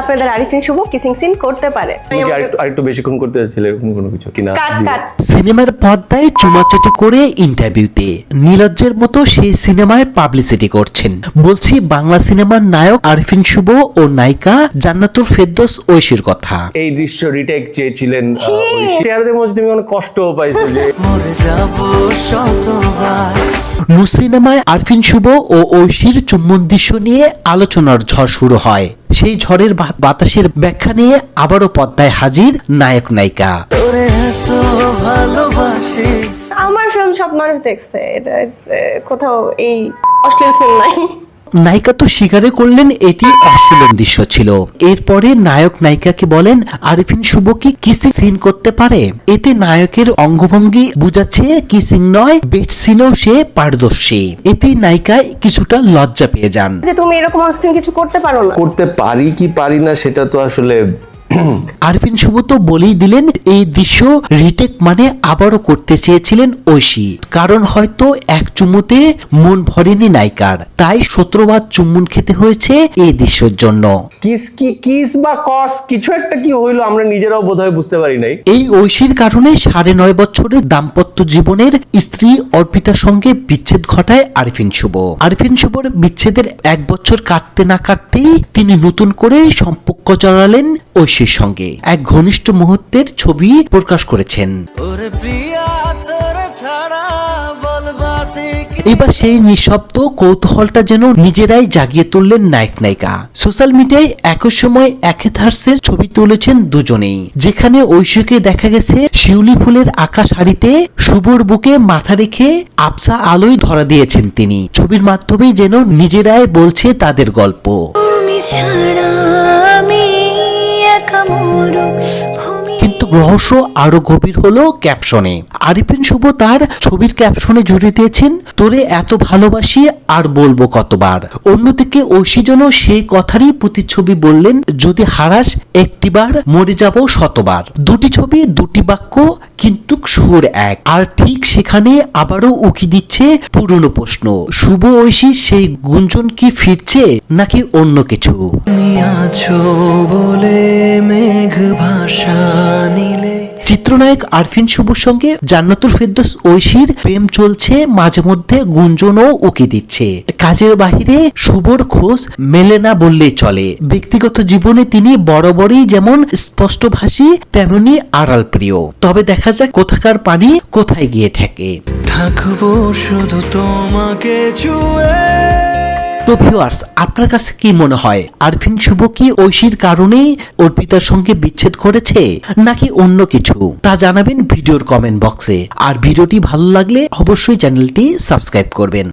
আপনাদের আরিফিন শুভ kissing scene করতে পারে। আরেকটু আরেকটু বেশিক্ষণ করতে চাচ্ছিলে এরকম কোনো কিছু? কিনা সিনেমার পর্দায় চুমাচাটি করে ইন্টারভিউতে নীলজ্জের মতো সেই সিনেমায় পাবলিসিটি করছেন। বলছি বাংলা সিনেমার নায়ক আরিফিন শুভ ও নায়িকা জান্নাতুল ফেরদৌস ঐশীর কথা। এই দৃশ্য রিটেক চেয়েছিলেন মনে হচ্ছে তুমি অনেক কষ্টও পাইছো যে মরে যাব শতবার। নু সিনেমায় আরফিন শুভ ও ঐশীর চুম্বন দৃশ্য নিয়ে আলোচনার ঝড় শুরু হয়। সেই ঝড়ের বাতাসের ব্যাখ্যা নিয়ে আবারও পদ্মায় হাজির নায়ক নায়িকা। আমার ফিল্ম সব মানুষ দেখছে এটা কোথাও এই অশ্লীল সিন নাই। নায়িকা তো স্বীকারে করলেন এটি অশ্লীল দৃশ্য ছিল। এরপরে নায়ক নায়িকাকে বলেন আরিফিন শুভ কি কিসিং সিন করতে পারে? এতে নায়কের অঙ্গভঙ্গি বুঝাচ্ছে কিসিং নয় বেড সিনেও সে পারদর্শী। এতে নায়িকা কিছুটা লজ্জা পেয়ে যান। যে তুমি এরকম অনস্ক্রিন কিছু করতে পারো না। করতে পারি কি পারি না সেটা তো আসলে আরফিন শুভ তো বলেই দিলেন এই দৃশ্য রিটেক মানে আবারও করতে চেয়েছিলেন ঐশী। কারণ হয়তো এক চুমুতে মন ভরেনি নায়িকার। তাই সতেরোবার চুম্বন খেতে হয়েছে এই দৃশ্যের জন্য। কিস কি কিস বা কস কিছু একটা কি হইল আমরা নিজেরাও বোধহয় বুঝতে পারি নাই। এই ঐশীর কারণে সাড়ে নয় বছরের দাম্পত্য জীবনের স্ত্রী অর্পিতার সঙ্গে বিচ্ছেদ ঘটায় আরিফিন শুভ আরিফিন শুভর বিচ্ছেদের এক বছর কাটতে না কাটতেই তিনি নতুন করে সম্পর্ক জড়ালেন ঐশীর সঙ্গে এক ঘনিষ্ঠ মুহূর্তের ছবি প্রকাশ করেছেন। এবার সেই নিঃশব্দ কৌতূহলটা যেন নিজেরাই জাগিয়ে তুললেন নায়ক নায়িকা। সোশ্যাল মিডিয়ায় একই সময় একে থার্সের ছবি তুলেছেন দুজনেই। যেখানে ঐশীকে দেখা গেছে শিউলি ফুলের আকাশ শাড়িতে শুভর বুকে মাথা রেখে আবসা আলোয় ধরা দিয়েছেন তিনি। ছবির মাধ্যমেই যেন নিজেরাই বলছে তাদের গল্প। ছাড়া কিন্তু রহস্য আরও গভীর হলো ক্যাপশনে। আরিফিন শুভ তার ছবির ক্যাপশনে জুড়ে দিয়েছেন তোরে এত ভালোবাসি আর বলব কতবার। অন্যদিকে ঐশী যেন সেই কথারই প্রতিচ্ছবি বললেন যদি হারাস একটিবার মরে যাব শতবার। দুটি ছবি দুটি বাক্য কিন্তু সুর এক। আর ঠিক সেখানে আবারও উকি দিচ্ছে পুরনো প্রশ্ন। শুভ ঐশী সেই গুঞ্জন কি ফিরছে নাকি অন্য কিছু? বলে মেঘ ভাষা নিলে চিত্রনায়ক আরফিন শুভর সঙ্গে জান্নাতুল ফেরদৌস ঐশীর প্রেম চলছে মাঝে মধ্যে গুঞ্জনও উকি দিচ্ছে। কাজের বাহিরে শুভর খোঁজ মেলে না বললেই চলে। ব্যক্তিগত জীবনে তিনি বরাবরই যেমন স্পষ্টভাষী তেমনি আড়াল প্রিয় তবে দেখা যাক কোথাকার পানি কোথায় গিয়ে থাকে থাকব শুধু তোমাকে ছুঁয়ে। তো ভিউয়ার্স আপনার কাছে কি মনে হয়? আরফিন শুভ কি ঐশীর কারণেই অর্পিতার সঙ্গে বিচ্ছেদ করেছে, নাকি অন্য কিছু? তা জানাবেন ভিডিওর কমেন্ট বক্সে আর ভিডিওটি ভালো লাগলে অবশ্যই চ্যানেলটি সাবস্ক্রাইব করবেন।